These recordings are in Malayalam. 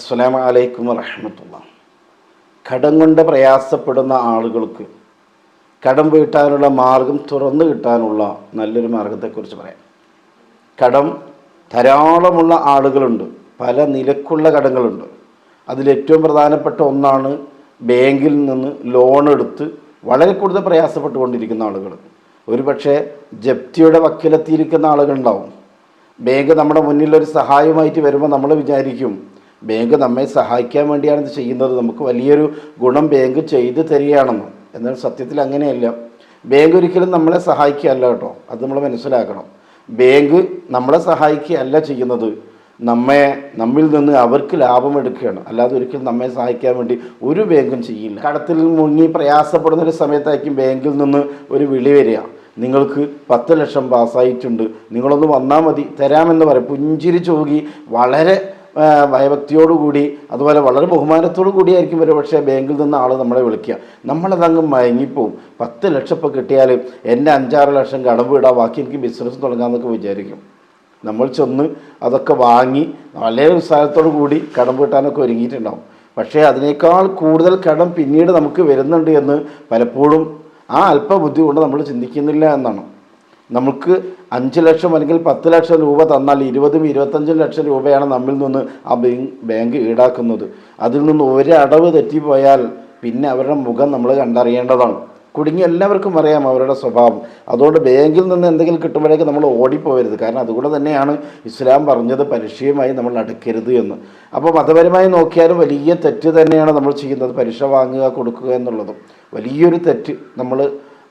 അസ്സലാമു അലൈക്കും വറഹമത്തുള്ള കടം കൊണ്ട് പ്രയാസപ്പെടുന്ന ആളുകൾക്ക് കടം വീട്ടാനുള്ള മാർഗം തുറന്നു കിട്ടാനുള്ള നല്ലൊരു മാർഗത്തെക്കുറിച്ച് പറയാം. കടം ധാരാളമുള്ള ആളുകളുണ്ട്. പല നിലക്കുള്ള കടങ്ങളുണ്ട്. അതിലേറ്റവും പ്രധാനപ്പെട്ട ഒന്നാണ് ബാങ്കിൽ നിന്ന് ലോൺ എടുത്ത് വളരെ കൂടുതൽ പ്രയാസപ്പെട്ടുകൊണ്ടിരിക്കുന്ന ആളുകൾ. ഒരു പക്ഷേ ജപ്തിയുടെ വക്കിലെത്തിയിരിക്കുന്ന ആളുകളുണ്ടാവും. ബാങ്ക് നമ്മുടെ മുന്നിൽ ഒരു സഹായമായിട്ട് വരുമ്പോൾ നമ്മൾ വിചാരിക്കും ബാങ്ക് നമ്മെ സഹായിക്കാൻ വേണ്ടിയാണ് ഇത് ചെയ്യുന്നത്. നമുക്ക് വലിയൊരു ഗുണം ബാങ്ക് ചെയ്ത് തരികയാണെന്ന്. എന്നാൽ സത്യത്തിൽ അങ്ങനെയല്ല. ബാങ്ക് ഒരിക്കലും നമ്മളെ സഹായിക്കുകയല്ല കേട്ടോ. അത് നമ്മൾ മനസ്സിലാക്കണം. ബാങ്ക് നമ്മളെ സഹായിക്കുകയല്ല ചെയ്യുന്നത്. നമ്മെ നമ്മിൽ നിന്ന് അവർക്ക് ലാഭം എടുക്കുകയാണ്. അല്ലാതെ ഒരിക്കലും നമ്മെ സഹായിക്കാൻ വേണ്ടി ഒരു ബാങ്കും ചെയ്യില്ല. കടത്തിൽ മുങ്ങി പ്രയാസപ്പെടുന്ന ഒരു സമയത്തായിരിക്കും ബാങ്കിൽ നിന്ന് ഒരു വിളി വരിക. നിങ്ങൾക്ക് പത്ത് ലക്ഷം പാസ്സായിട്ടുണ്ട്. നിങ്ങളൊന്ന് വന്നാൽ മതി. തരാമെന്ന് പറയും. പുഞ്ചിരി ചോകി വളരെ ഭയഭക്തിയോടുകൂടി അതുപോലെ വളരെ ബഹുമാനത്തോടു കൂടിയായിരിക്കും ഒരു പക്ഷേ ബാങ്കിൽ നിന്ന് ആൾ നമ്മളെ വിളിക്കുക. നമ്മളതങ്ങ് മയങ്ങിപ്പോവും. പത്ത് ലക്ഷം ഇപ്പോൾ കിട്ടിയാൽ എന്റെ അഞ്ചാറ് ലക്ഷം കടം ഇടാം ബാക്കി എനിക്ക് ബിസിനസ് തുടങ്ങാമെന്നൊക്കെ വിചാരിക്കും. നമ്മൾ ചെന്ന് അതൊക്കെ വാങ്ങി വളരെ ഉത്സാഹത്തോടു കൂടി കടം വീട്ടാനൊക്കെ ഒരുങ്ങിയിട്ടുണ്ടാവും. പക്ഷേ അതിനേക്കാൾ കൂടുതൽ കടം പിന്നീട് നമുക്ക് വരുന്നുണ്ട് എന്ന് പലപ്പോഴും ആ അല്പബുദ്ധി കൊണ്ട് നമ്മൾ ചിന്തിക്കുന്നില്ല എന്നാണ്. നമുക്ക് അഞ്ച് ലക്ഷം അല്ലെങ്കിൽ പത്ത് ലക്ഷം രൂപ തന്നാൽ ഇരുപതും ഇരുപത്തഞ്ചും ലക്ഷം രൂപയാണ് നമ്മിൽ നിന്ന് ആ ബാങ്ക് ഈടാക്കുന്നത്. അതിൽ നിന്ന് ഒരടവ് തെറ്റിപ്പോയാൽ പിന്നെ അവരുടെ മുഖം നമ്മൾ കണ്ടറിയേണ്ടതാണ്. കുടുങ്ങി എല്ലാവർക്കും അറിയാം അവരുടെ സ്വഭാവം. അതുകൊണ്ട് ബാങ്കിൽ നിന്ന് എന്തെങ്കിലും കിട്ടുമ്പോഴേക്ക് നമ്മൾ ഓടിപ്പോകരുത് കാരണം അതുകൂടെ തന്നെയാണ് ഇസ്ലാം പറഞ്ഞത് പരീക്ഷയുമായി നമ്മൾ അടുക്കരുത് എന്ന്. അപ്പോൾ മതപരമായി നോക്കിയാലും വലിയ തെറ്റ് തന്നെയാണ് നമ്മൾ ചെയ്യുന്നത്. പരീക്ഷ വാങ്ങുക കൊടുക്കുക എന്നുള്ളതും. വലിയൊരു തെറ്റ് നമ്മൾ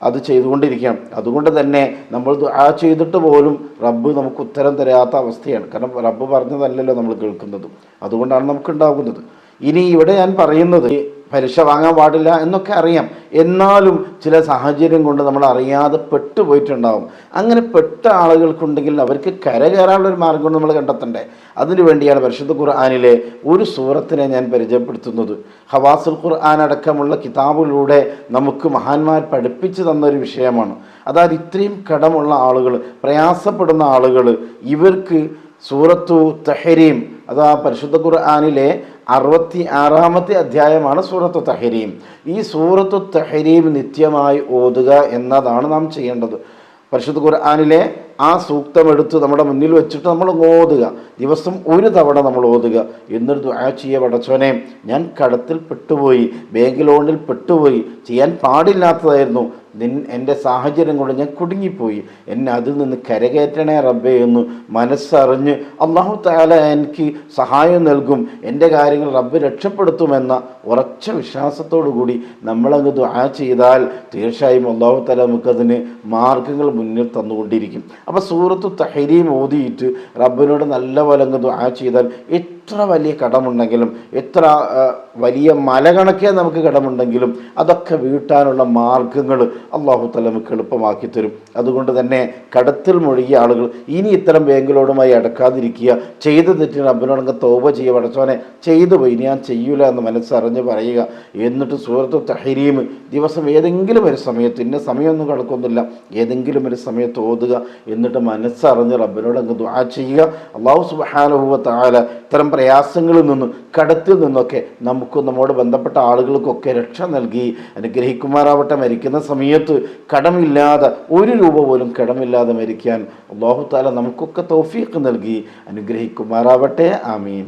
അത് ചെയ്തുകൊണ്ടിരിക്കണം അതുകൊണ്ട് തന്നെ നമ്മൾ ആ ചെയ്തിട്ട് പോലും റബ്ബ് നമുക്ക് ഉത്തരം തരാത്ത അവസ്ഥയാണ്. കാരണം റബ്ബ് പറഞ്ഞതല്ലല്ലോ നമ്മൾ കേൾക്കുന്നത്. അതുകൊണ്ടാണ് നമുക്ക് ഉണ്ടാകുന്നത്. ഇനി ഇവിടെ ഞാൻ പറയുന്നത് പരീക്ഷ വാങ്ങാൻ പാടില്ല എന്നൊക്കെ അറിയാം. എന്നാലും ചില സാഹചര്യം കൊണ്ട് നമ്മൾ അറിയാതെ പെട്ടുപോയിട്ടുണ്ടാവും. അങ്ങനെ പെട്ട ആളുകൾക്കുണ്ടെങ്കിൽ അവർക്ക് കരകയറാനുള്ള ഒരു മാർഗം നമ്മൾ കണ്ടെത്തണ്ടേ? അതിനു വേണ്ടിയാണ് പരിശുദ്ധ ഖുർആാനിലെ ഒരു സൂറത്തിനെ ഞാൻ പരിചയപ്പെടുത്തുന്നത്. ഹവാസുൽ ഖുർആൻ അടക്കമുള്ള കിതാബുകളിലൂടെ നമുക്ക് മഹാന്മാർ പഠിപ്പിച്ചു തന്ന ഒരു വിഷയമാണ്. അതായത് ഇത്രയും കടമുള്ള ആളുകൾ പ്രയാസപ്പെടുന്ന ആളുകൾ ഇവർക്ക് സൂറത്തു തഹരീം അത് ആ പരിശുദ്ധ ഖുർആാനിലെ അറുപത്തി ആറാമത്തെ അധ്യായമാണ് സൂറത്ത് തഹരീം. ഈ സൂറത്ത് തഹരീം നിത്യമായി ഓതുക എന്നതാണ് നാം ചെയ്യേണ്ടത്. പരിശുദ്ധ ഖുർആാനിലെ ആ സൂക്തം എടുത്ത് നമ്മുടെ മുന്നിൽ വെച്ചിട്ട് നമ്മൾ ഓതുക. ദിവസം ഒരു തവണ നമ്മൾ ഓതുക. എന്നിട്ട് ദുആ ചെയ്യ പടച്ചോനെ ഞാൻ കടത്തിൽ പെട്ടുപോയി. ബാങ്ക് ലോണിൽ പെട്ടുപോയി. ചെയ്യാൻ പാടില്ലാത്തതായിരുന്നു. നിൻ എന്റെ സാഹചര്യം കൊണ്ട് ഞാൻ കുടുങ്ങിപ്പോയി. എന്നെ അതിൽ നിന്ന് കരകയറ്റണേ റബ്ബേ എന്ന് മനസ്സറിഞ്ഞ് അള്ളാഹു താല എനിക്ക് സഹായം നൽകും. എന്റെ കാര്യങ്ങൾ റബ്ബ് രക്ഷപ്പെടുത്തുമെന്ന ഉറച്ച വിശ്വാസത്തോടു കൂടി നമ്മളങ്ങ് ദുആ ചെയ്താൽ തീർച്ചയായും അള്ളാഹു താല നമുക്കതിന് മാർഗങ്ങൾ മുന്നിൽ തന്നുകൊണ്ടിരിക്കും. അപ്പോൾ സൂറത്ത് തഹരീം ഓതിയിട്ട് റബ്ബിനോട് നല്ല പോലെ അങ്ങ് ദുആ ചെയ്താൽ എത്ര വലിയ കടമുണ്ടെങ്കിലും എത്ര വലിയ മല കണക്കേ നമുക്ക് കടമുണ്ടെങ്കിലും അതൊക്കെ വീട്ടാനുള്ള മാർഗങ്ങൾ അള്ളാഹു തല നമുക്ക് എളുപ്പമാക്കി തരും. അതുകൊണ്ട് തന്നെ കടത്തിൽ മുഴുകിയ ആളുകൾ ഇനി ഇത്തരം ബാങ്കിലോടുമായി അടക്കാതിരിക്കുക. ചെയ്ത തെറ്റിന് റബ്ബിനോടങ്ങ് തോപ ചെയ്യുക. പടച്ചോനെ ചെയ്തു പോയി. ഞാൻ ചെയ്യൂല എന്ന് മനസ്സറിഞ്ഞ് പറയുക. എന്നിട്ട് സൂറത്ത് തഹരീം ദിവസം ഏതെങ്കിലും ഒരു സമയത്ത് ഇന്ന സമയമൊന്നും കണക്കൊന്നുമില്ല. ഏതെങ്കിലും ഒരു സമയത്ത് ഓതുക. എന്നിട്ട് മനസ്സറിഞ്ഞ് റബ്ബിനോട് അങ്ങ് ദുആ ചെയ്യുക. അള്ളാഹു സുബാനുഭവത്താല ഇത്തരം പ്രയാസങ്ങളിൽ നിന്നും കടത്തിൽ നിന്നൊക്കെ നമുക്കും നമ്മോട് ബന്ധപ്പെട്ട ആളുകൾക്കൊക്കെ രക്ഷ നൽകി. അനുഗ്രഹിക്കുമാറാവട്ടെ. മരിക്കുന്ന സമയത്ത് കടമില്ലാതെ ഒരു രൂപ പോലും കടമില്ലാതെ മരിക്കാൻ അള്ളാഹു താല നമുക്കൊക്കെ തൗഫീഖ് നൽകി. അനുഗ്രഹിക്കുമാറാവട്ടെ. ആമീൻ.